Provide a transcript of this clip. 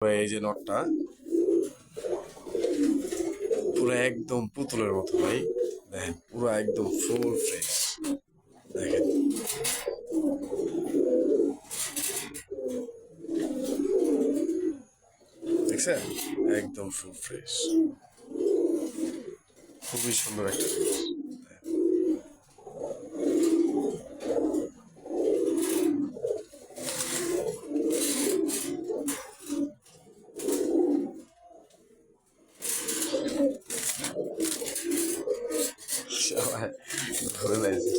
এই যে নটটা, পুরো একদম পুতুলের মতো ভাই। দেখেন, পুরো একদম ফুল ফ্রেশ দেখেন। দেখছেন? একদম ফুল ফ্রেশ খুবই সুন্দর একটা ধরে নিয়েছে